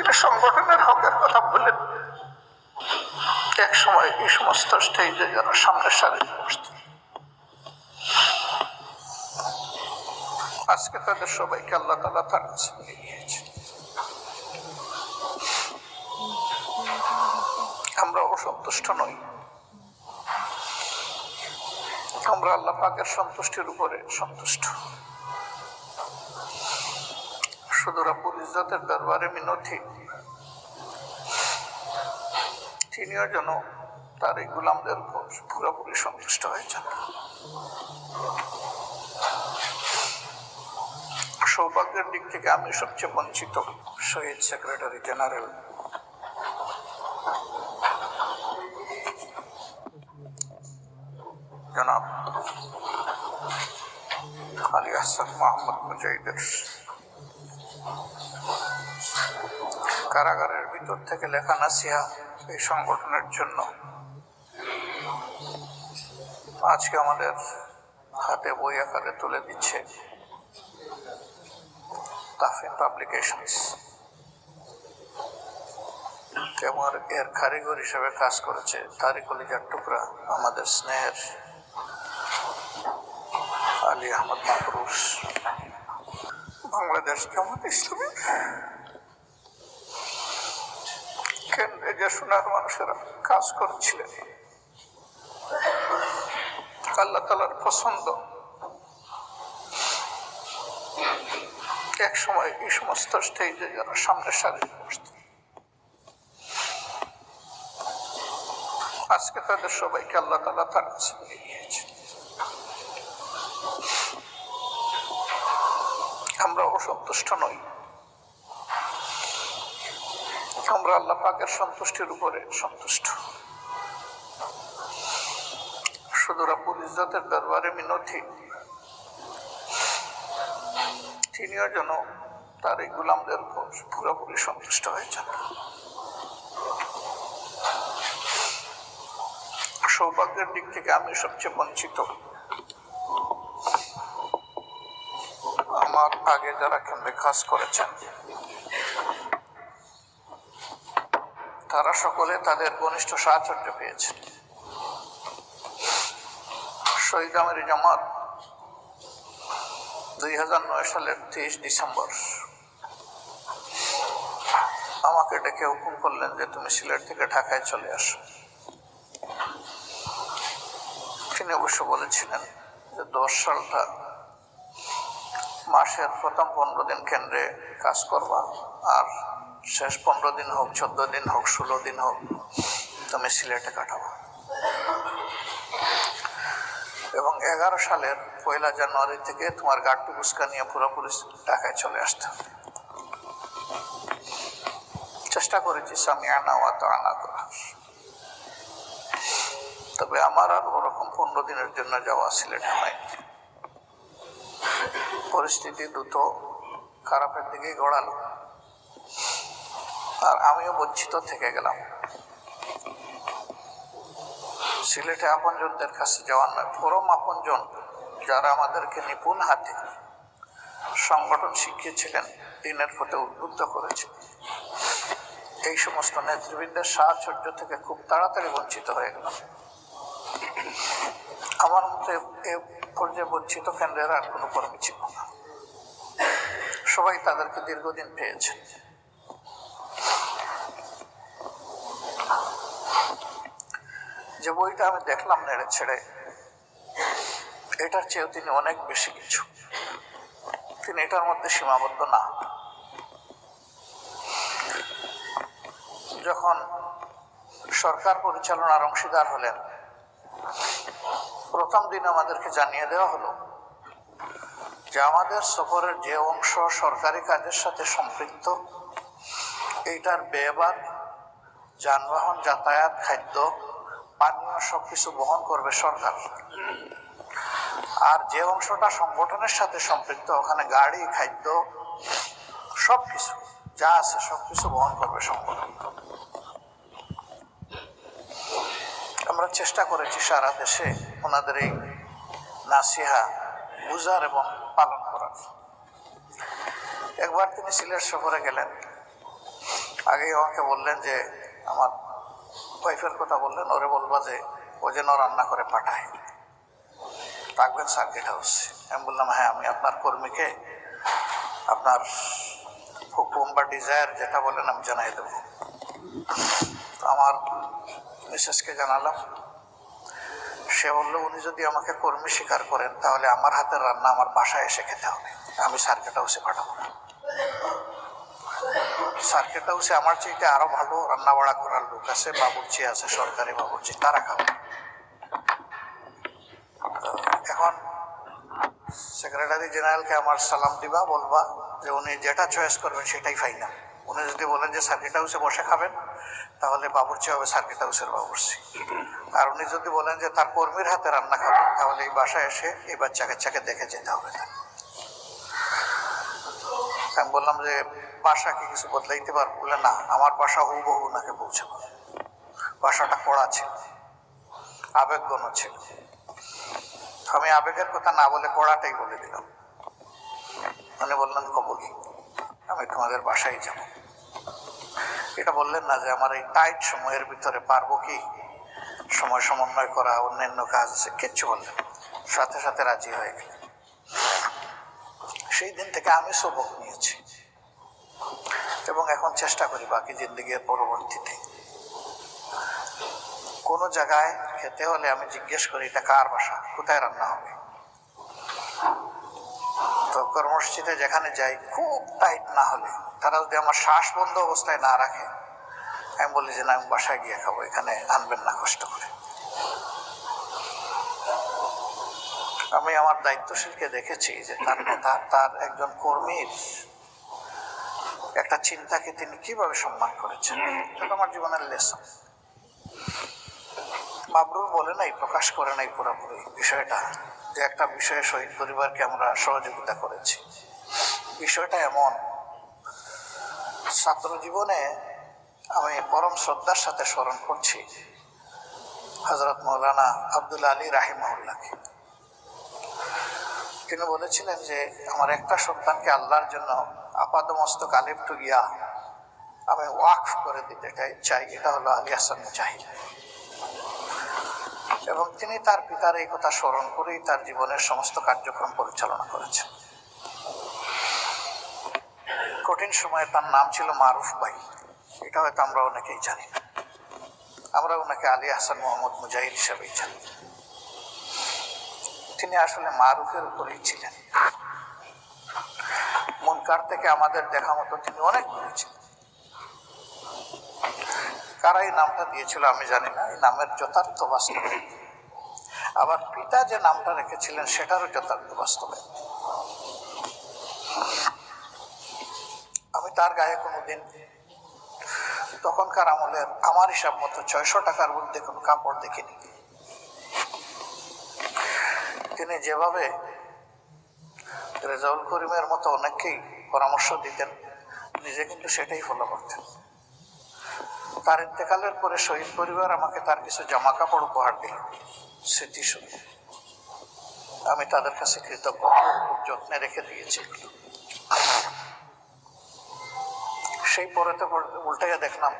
তিনি সংগঠনের হকের কথা বলেন। এক সময় এই সমস্ত স্টেজে যারা সামনের সারি বসত। আজকে তাদের সবাইকে আল্লাহ তালা তার কাছে গিয়েছে আমরা অসন্তুষ্ট নই। আমরা আল্লাহ পাকের সন্তুষ্টির উপরে সন্তুষ্ট। শুধু রাব্বুল ইজ্জতের দরবারে মিনতি। তিনিও যেন তার এই গুলামদের উপর পুরোপুরি সন্তুষ্ট হয়েছেন। সৌভাগ্যের দিক থেকে আমি সবচেয়ে বঞ্চিত, শহীদ সেক্রেটারি জেনারেল। জনাব আলী হাসান মোহাম্মদ মুজাহিদের কারাগারের ভিতর থেকে লেখা নাসিহা এই সংগঠনের জন্য। আজকে আমাদের হাতে বই আকারে তুলে দিচ্ছে তাফিন পাবলিকেশনস। এবং এর কারিগর হিসেবে কাজ করেছে তারিক কলিজার টুকরা, আমাদের স্নেহের আলী আহমদ মাকরুস বাংলাদেশ জামাত ইসলামী কেন্দ্রে যে সোনার মানুষেরা কাজ করছিলেন? আল্লাহ তালার পছন্দ। এক সময় এই সমস্ত স্টেজে যারা সামনের সারি বসত। আজকে তাদের সবাইকে আল্লাহ তালা তার কাছে নিয়ে আমরা অসন্তুষ্ট নই। আমরা আল্লাহ পাকের সন্তুষ্টির উপরে সন্তুষ্ট। শুধু রাব্বুল ইজ্জতের দরবারে মিনতি। তিনিও যেন তার এই গুলামদের পুরোপুরি সন্তুষ্ট হয়েছেন। সৌভাগ্যের দিক থেকে আমি সবচেয়ে বঞ্চিত। আমার আগে যারা কেন্দ্রে কাজ করেছেন, তারা সকলে তাদের ঘনিষ্ঠ সাহচর্য পেয়েছেন শহীদ আমির জামাত দুই হাজার নয় সালের তেইশ ডিসেম্বর আমাকে ডেকে হুকুম করলেন যে তুমি সিলেট থেকে ঢাকায় চলে আসো। তিনি অবশ্য বলেছিলেন যে দশ সালটা মাসের প্রথম পনেরো দিন কেন্দ্রে কাজ করবা, আর শেষ পনেরো দিন হোক, চোদ্দ দিন হোক, ষোলো দিন হোক, তুমি সিলেটে কাটাবো। এবং এগারো সালের পয়লা জানুয়ারি থেকে তোমার গাড়টু বুস্কা নিয়ে পুরোপুরি ঢাকায় চলে আসতে হবে। চেষ্টা করেছি স্বামী আনা তো আনা করার তবে আমার আর ওরকম পনেরো দিনের জন্য যাওয়া সিলেটে হয়নি। পরিস্থিতি দ্রুত খারাপের দিকে গড়ালো। আর আমিও বঞ্চিত থেকে গেলাম। সিলেটে আপনজনদের কাছে যাওয়ার নয়, পরম আপনজন যারা আমাদেরকে নিপুণ হাতে সংগঠন শিখিয়েছিলেন, দিনের পথে উদ্বুদ্ধ করেছে। এই সমস্ত নেতৃবৃন্দের সাহচর্য থেকে খুব তাড়াতাড়ি বঞ্চিত হয়ে গেলাম। আমার মতে এ পর্যায়ে বঞ্চিত কেন্দ্রের আর কোনো কর্মী ছিল না। সবাই তাদেরকে দীর্ঘদিন পেয়েছে। যে বইটা আমি দেখলাম নেড়ে ছেড়ে, এটার চেয়েও তিনি অনেক বেশি কিছু। তিনি এটার মধ্যে সীমাবদ্ধ না। যখন সরকার পরিচালনার অংশীদার হলেন, প্রথম দিন আমাদেরকে জানিয়ে দেওয়া হলো যে আমাদের সফরের যে অংশ সরকারি কাজের সাথে সম্পৃক্ত, এইটার ব্যয়বার যানবাহন, যাতায়াত, খাদ্য, পানীয় সবকিছু বহন করবে সরকার। আর যে অংশটা সংগঠনের সাথে সম্পৃক্ত, ওখানে গাড়ি, খাদ্য, সবকিছু যা আছে সবকিছু বহন করবে সংগঠন। আমরা চেষ্টা করেছি সারা দেশে ওনাদের এই নাসিহা বুঝার এবং পালন করার। একবার তিনি সিলেট সফরে গেলেন। আগেই আমাকে বললেন যে, আমার ওয়াইফের কথা বললেন, ওরে বলবা যে, ও যেন রান্না করে পাঠায়। রাখবেন সার্কিট হাউস। আমি বললাম হ্যাঁ আমি আপনার কর্মীকে, আপনার হুকুম বা ডিজায়ার যেটা বলেন আমি জানাই দেবো। আমার মিসেসকে জানালাম। সে বলল, উনি যদি আমাকে কর্মী স্বীকার করেন, তাহলে আমার হাতের রান্না আমার বাসায় এসে খেতে হবে। আমি সার্কিট হাউসে পাঠাবো না। সার্কিট হাউসে আমার চাইতে আরও ভালো রান্না বাড়া করার লোক আছে, বাবুর্চি আছে, সরকারি বাবুর্চি, তারা খাবে। এখন সেক্রেটারি জেনারেলকে আমার সালাম দিবা, বলবা যে উনি যেটা চয়েস করবেন সেটাই ফাইনাল উনি যদি বলেন যে সার্কিট হাউসে বসে খাবেন তাহলে বাবুর্চি হবে সার্কিট হাউসের বাবুর্চি। আর উনি যদি বলেন যে তার কর্মীর হাতে রান্না খাবেন তাহলে এই বাসায় এসে এই বাচ্চা কাচ্চাকে দেখে যেতে হবে। তার আমি বললাম যে বাসা কি কিছু বদলাইতে পারব? বলে না, আমার বাসা হুবহু ওনাকে পৌঁছাবো। বাসাটা কড়া ছিল আবেগগণ ছিল। আমি আবেগের কথা না বলে কড়াটাই বলে দিলাম। উনি বললেন, কবুল, আমি তোমাদের বাসায় যাব। এটা বললেন না যে আমার এই টাইট সময়ের ভিতরে পারব কি? সময় সমন্বয় করা, অন্যান্য কাজ আছে কিচ্ছু বললেন সাথে সাথে রাজি হয়ে গেলেন। সেই দিন থেকে আমি সবক নিয়েছি। এবং এখন চেষ্টা করি বাকি জিন্দগির পরবর্তীতে। কোনো জায়গায় খেতে হলে আমি জিজ্ঞেস করি, এটা কার বাসা? কোথায় রান্না হবে? তো কর্মসূচিতে যেখানে যাই, খুব টাইট না হলে, তারা যদি আমার শ্বাস বন্ধ অবস্থায় না রাখে, আমি বলি যে, না, আমি বাসায় গিয়ে খাব, এখানে আনবেন না কষ্ট করে। আমি আমার দায়িত্বশীলকে দেখেছি যে, তার তার তার একজন কর্মীর একটা চিন্তাকে তিনি কীভাবে সম্মান করেছেন, এটা আমার জীবনের লেসন বাবরুর বলে নাই, প্রকাশ করে নাই পুরোপুরি বিষয়টা। যে একটা বিষয়ে শহীদ পরিবারকে আমরা সহযোগিতা করেছি। বিষয়টা এমন, ছাত্র জীবনে আমি পরম শ্রদ্ধার সাথে স্মরণ করছি হজরত মৌলানা আব্দুল আলী রাহিমাউল্লাহকে তিনি বলেছিলেন যে, আমার একটা সন্তানকে আল্লাহর জন্য আপাদমস্তক আলিফ টুগিয়া আমি ওয়াকফ করে দিতে চাই, এটা হলো আলী হাসান মুজাহিদ। এবং তিনি তার পিতার এই কথা স্মরণ করেই তার জীবনের সমস্ত কার্যক্রম পরিচালনা করেছেন। কঠিন সময়ে তার নাম ছিল মারুফ ভাই। এটা হয়তো আমরা অনেকেই জানি। না আমরা ওনাকে আলী হাসান মোহাম্মদ মুজাহিদ হিসাবেই জানি। তিনি আসলে মারুফের উপরেই ছিলেন। মনকার থেকে আমাদের দেখা মতো তিনি অনেক করেছিলেন কারা এই নামটা দিয়েছিল আমি জানি না। এই নামের যথার্থ বাস্তব আবার পিতা যে নামটা রেখেছিলেন, সেটারও যথার্থ বাস্তবে। আমি তার গায়ে কোনোদিন তখনকার আমলের আমার হিসাব মতো ছয়শো টাকার মধ্যে কোনো কাপড় দেখিনি। তিনি যেভাবে রেজাউল করিমের মতো অনেককেই পরামর্শ দিতেন, নিজে কিন্তু সেটাই ফলো করতেন। তার ইন্তেকালের পরে শহীদ পরিবার আমাকে তার কিছু জামা কাপড় উপহার দিল। স্মৃতিসূন্য আমি তাদের কাছে কৃতজ্ঞ। যত্নে রেখে দিয়েছি সেই পরে তো উল্টাইয়া দেখলাম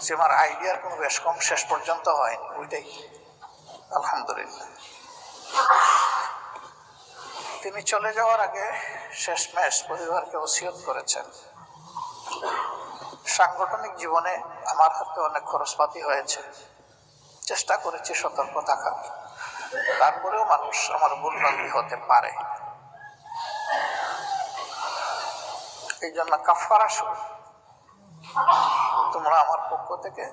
যে আমার আইডিয়ার কোনো বেশ কম শেষ পর্যন্ত হয়নি। ওইটাই। আলহামদুলিল্লাহ। তিনি চলে যাওয়ার আগে শেষ ম্যাচ পরিবারকে ওসিয়ত করেছেন। সাংগঠনিক জীবনে আমার হাতে অনেক খরচপাতি হয়েছে। চেষ্টা করেছি সতর্ক থাকার। তারপরেও মানুষ আমার ভুলভ্রান্তি হতে পারে। এই জন্য কাফারা শুরু। তোমরা আমার পক্ষ থেকে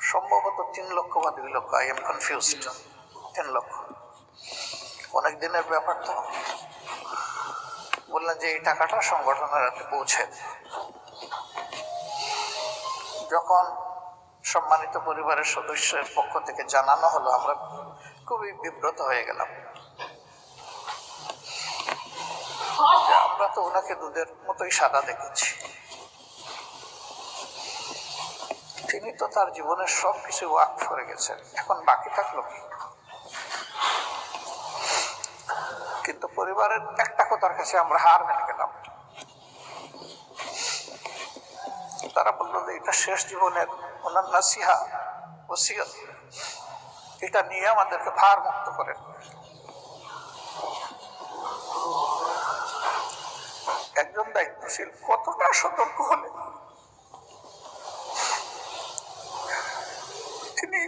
সম্ভবত তিন লক্ষ বা দুই লক্ষ আই এম কনফিউজড তিন লক্ষ। অনেক দিনের ব্যাপার তো। বললেন যে এই টাকাটা সংগঠনের হাতে পৌঁছে যখন সম্মানিত পরিবারের সদস্যের পক্ষ থেকে জানানো হলো, আমরা খুবই বিব্রত হয়ে গেলাম। আমরা তো ওনাকে দুধের মতোই সাদা দেখেছি। তিনি তো তার জীবনের সব কিছু ওয়াক করে গেছেন। এখন বাকি থাকল কি? কিন্তু পরিবারের একটা কথার কাছে আমরা হার মেনে গেলাম। তারা বলল যে, এটা শেষ জীবনের ওনার নাসিহা ওসিয়ত এটা নিয়ে আমাদেরকে ভার মুক্ত করেন। একজন দায়িত্বশীল কতটা সতর্ক হলে তিনি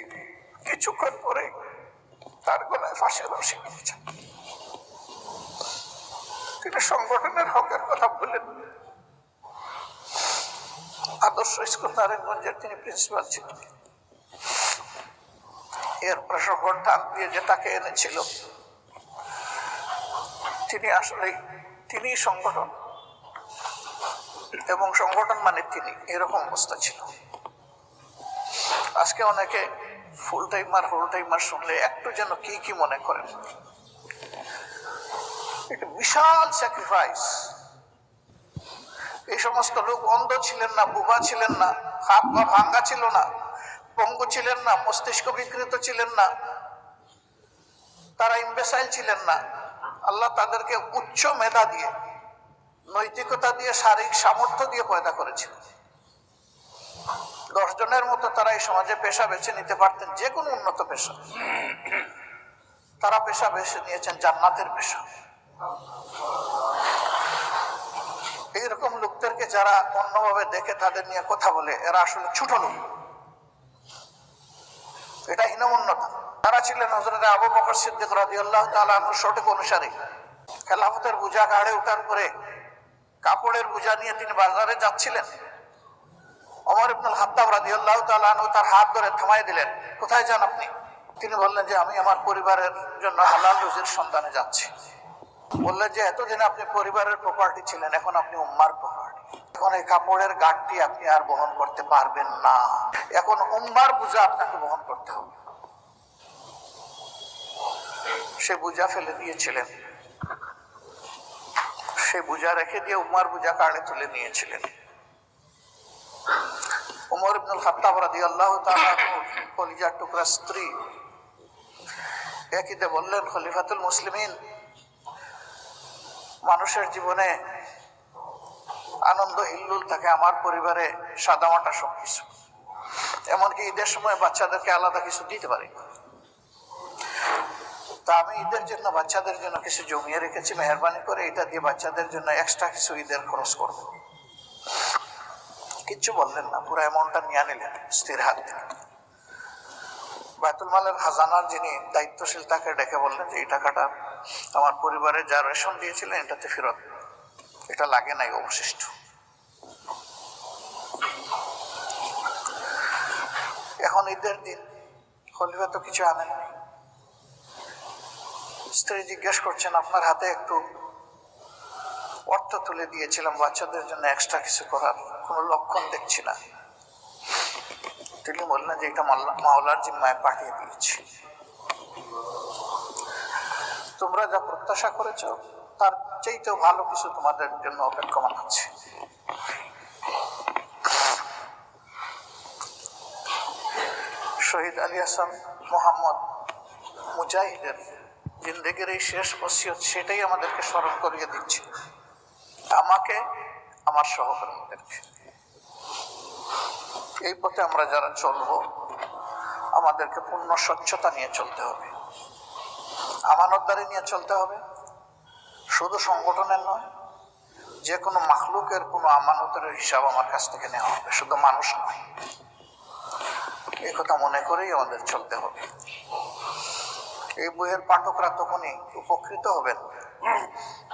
কিছুক্ষণ পরে তার গলায় ফাঁসি রসি নিয়েছেন তিনি সংগঠনের হকের কথা বললেন আদর্শ স্কুল নারায়ণগঞ্জের তিনি প্রিন্সিপাল ছিলেন। এর এরপরে সংগঠন দিয়ে যে তাকে এনেছিল, তিনি আসলে তিনি সংগঠন। এবং সংগঠন মানে তিনি, এরকম অবস্থা ছিল। আজকে অনেকে ফুল টাইমার, হোল টাইমার শুনলে একটু যেন কি কি মনে করেন। একটা বিশাল স্যাক্রিফাইস এই সমস্ত লোক অন্ধ ছিলেন না বুবা ছিলেন না, হাত বা ভাঙ্গা ছিল না, পঙ্গু ছিলেন না, মস্তিষ্ক বিকৃত ছিলেন না, তারা ইম্বেসাইল ছিলেন না। আল্লাহ তাদেরকে উচ্চ মেধা দিয়ে, নৈতিকতা দিয়ে, শারীরিক সামর্থ্য দিয়ে পয়দা করেছিলেন দশ জনের মতো তারা এই সমাজে পেশা বেছে নিতে পারতেন, যে কোনো উন্নত পেশা। তারা পেশা বেছে নিয়েছেন জান্নাতের পেশা। এইরকম লোকদেরকে যারা অন্যভাবে দেখে তাদের নিয়ে কথা বলে, এরা আসলে ছোট লোক। এটা হীনমন্যতা। তারা ছিলেন হজরত আবু বকর সিদ্দিক রাজি আল্লাহ তালুর সঠিক অনুসারী, খেলাফতের বোঝা গাড়ে ওঠার পরে কাপড়ের বোঝা নিয়ে তিনি বাজারে যাচ্ছিলেন। অমর ইবনুল হাত্তাব রাজি আল্লাহ তালু তার হাত ধরে থামাই দিলেন, কোথায় যান আপনি? তিনি বললেন যে, আমি আমার পরিবারের জন্য হালাল রুজির সন্ধানে যাচ্ছি। বললেন যে, এতদিন আপনি পরিবারের প্রপার্টি ছিলেন, এখন আপনি উম্মার প্রপার্টি এখন এই কাপড়ের গাঠটি আপনি আর বহন করতে পারবেন না। এখন উম্মার বোঝা আপনাকে বহন করতে হবে। সে বোঝা ফেলে দিয়েছিলেন। সে বোঝা রেখে দিয়ে উমার বোঝা কাড়ে তুলে নিয়েছিলেন। উমর ইবনুল খাত্তাব রাদিয়াল্লাহু তাআলা কলিজার টুকরা স্ত্রী। একইতে বললেন, খলিফাতুল মুসলিমিন মানুষের জীবনে আনন্দ হিল্লুল থাকে, আমার পরিবারে সাদামাটা সব কিছু এমনকি ঈদের সময় বাচ্চাদেরকে আলাদা কিছু দিতে পারি। তা আমি ঈদের জন্য বাচ্চাদের জন্য কিছু জমিয়ে রেখেছি, মেহরবানি করে এটা দিয়ে বাচ্চাদের জন্য এক্সট্রা কিছু ঈদের খরচ করব। কিচ্ছু বললেন না, পুরো অ্যামাউন্টটা নিয়ে নিলেন স্থির হাত থেকে। বায়তুল মালের খাজানার যিনি দায়িত্বশীল তাকে ডেকে বললেন যে, এই টাকাটা আমার পরিবারে যা রেশন দিয়েছিলেন, এটাতে ফেরত। এটা লাগে নাই অবশিষ্ট। এখন ঈদের দিন। খলিফা তো কিছু আনেন স্ত্রী জিজ্ঞেস করছেন, আপনার হাতে একটু অর্থ তুলে দিয়েছিলাম, বাচ্চাদের জন্য এক্সট্রা কিছু করার। কোনো লক্ষণ দেখছি না। তিনি বললেন যে, এটা মাওলার জিম্মায় পাঠিয়ে দিয়েছি। তোমরা যা প্রত্যাশা করেছ, তার চাইতেও ভালো কিছু তোমাদের জন্য অপেক্ষমান আছে শহীদ আলী হাসান মোহাম্মদ মুজাহিদের জিন্দগির এই শেষ বসিয়ত সেটাই আমাদেরকে স্মরণ করিয়ে দিচ্ছে। আমাকে, আমার সহকর্মীদেরকে। এই পথে আমরা যারা চলবো, আমাদেরকে পূর্ণ স্বচ্ছতা নিয়ে চলতে হবে। আমানতদারি নিয়ে চলতে হবে। শুধু সংগঠনের নয়, যে কোনো মাখলুকের কোনো আমানতের হিসাব আমার কাছ থেকে নেওয়া হবে, শুধু মানুষ নয়। এই কথা মনে করেই আমাদের চলতে হবে। এই বইয়ের পাঠকরা তখনই উপকৃত হবেন,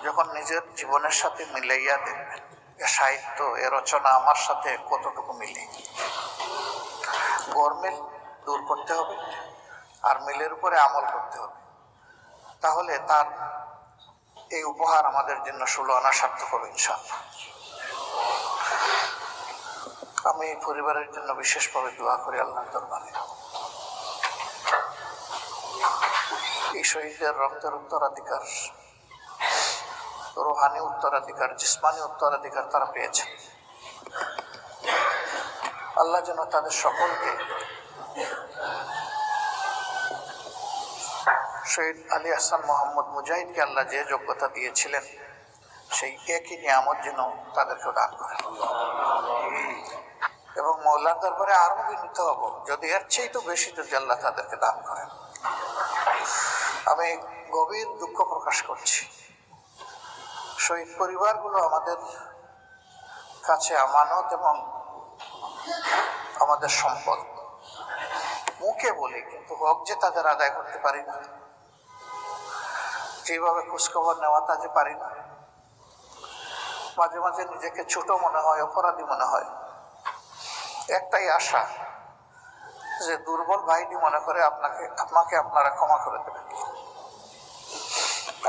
যখন নিজের জীবনের সাথে মিলাইয়া দেখবেন এ সাহিত্য, এ রচনা আমার সাথে কতটুকু মিলে। গরমিল দূর করতে হবে, আর মিলের উপরে আমল করতে হবে। তাহলে তার এই উপহার আমাদের জন্য ষোলো আনা সার্থক হবে আমি এই পরিবারের জন্য বিশেষভাবে দোয়া করি আল্লাহ দরবারে। এই শহীদের রক্তের উত্তরাধিকার, রোহানি উত্তরাধিকার, জিসমানি উত্তরাধিকার তারা পেয়েছেন। আল্লাহ যেন তাদের সকলকে শহীদ আলী হাসান মোহাম্মদ মুজাহিদকে আল্লাহ যে যোগ্যতা দিয়েছিলেন, সেই একই নিয়ামত যেন তাদেরকে দান করেন। আল্লাহর দরবারে আরও বিনীত হব, যদি এর চেয়ে তো বেশি যদি আল্লাহ তাদেরকে দান করেন। আমি গভীর দুঃখ প্রকাশ করছি। শহীদ পরিবারগুলো আমাদের কাছে আমানত এবং আমাদের সম্পদ। মুখে বলি, কিন্তু হক যে তাদের আদায় করতে পারি না। যেভাবে খোঁজখবর নেওয়া তা যে পারি না। মাঝে মাঝে নিজেকে ছোট মনে হয়, অপরাধী মনে হয়। একটাই আশা যে দুর্বল ভাইটি মনে করে আপনাকে আপনাকে আপনারা ক্ষমা করে দেবেন।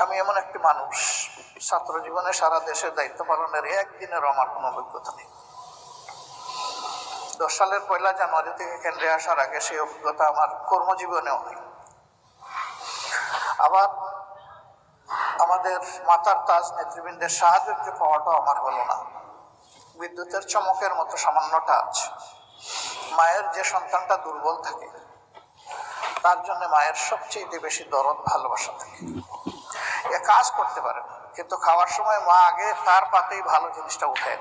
আমি এমন একটি মানুষ, ছাত্র জীবনে সারা দেশের দায়িত্ব পালনের একদিনের আমার কোনো অভিজ্ঞতা নেই। দশ সালের পয়লা জানুয়ারি থেকে কেন্দ্রে আসার আগে সেই অভিজ্ঞতা আমার কর্মজীবনেও নেই। আবার আমাদের মাতার তাজ নেতৃবৃন্দের সাহায্য পাওয়াটাও আমার হলো না। বিদ্যুতের চমকের মতো সামান্য টাচ মায়ের যে সন্তানটা দুর্বল থাকে, তার জন্য মায়ের সবচেয়ে বেশি দরদ ভালোবাসা থাকে। এ কাজ করতে পারে কিন্তু খাওয়ার সময় মা আগে তার পাতেই ভালো জিনিসটা উঠে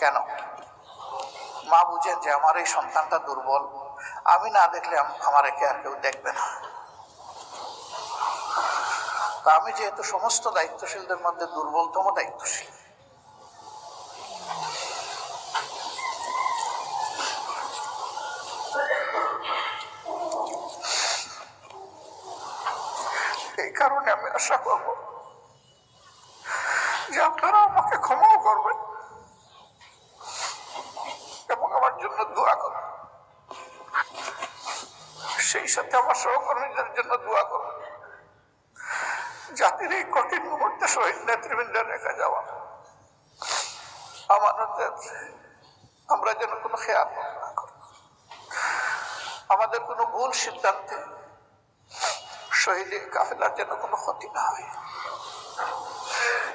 কেন? মা বুঝেন যে আমার এই সন্তানটা দুর্বল। আমি না দেখলে আমার একে আর কেউ দেখবে না। তা আমি যেহেতু সমস্ত দায়িত্বশীলদের মধ্যে দুর্বলতম দায়িত্বশীল। এই কারণে আমি আশা করব যে আপনারা আমাকে ক্ষমাও করবেন এবং আমার জন্য দোয়া করবেন। সেই সাথে আমার সহকর্মীদের জন্য দোয়া করবেন। জাতির এই কঠিন মুহূর্তে শহীদ নেতৃবৃন্দের রেখে যাওয়া। আমাদের আমরা যেন কোনো খেয়াল না আমাদের কোনো ভুল সিদ্ধান্তে শহীদ কাফেলার যেন কোনো ক্ষতি না হয়।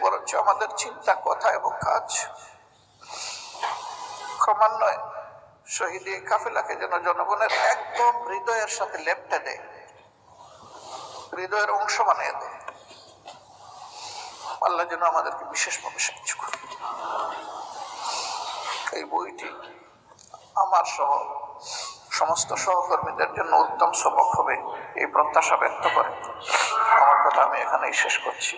বরঞ্চ আমাদের চিন্তা, কথা এবং কাজ ক্রমান্বয়ে শহীদ কাফেলাকে যেন জনগণের একদম হৃদয়ের সাথে লেপটে দেয়। হৃদয়ের অংশ বানিয়ে দেয়। আল্লাহ যেন আমাদেরকে বিশেষভাবে সাহায্য করে এই বইটি আমার সহ সমস্ত সহকর্মীদের জন্য উত্তম সবক হবে, এই প্রত্যাশা ব্যক্ত করে। আমার কথা আমি এখানেই শেষ করছি।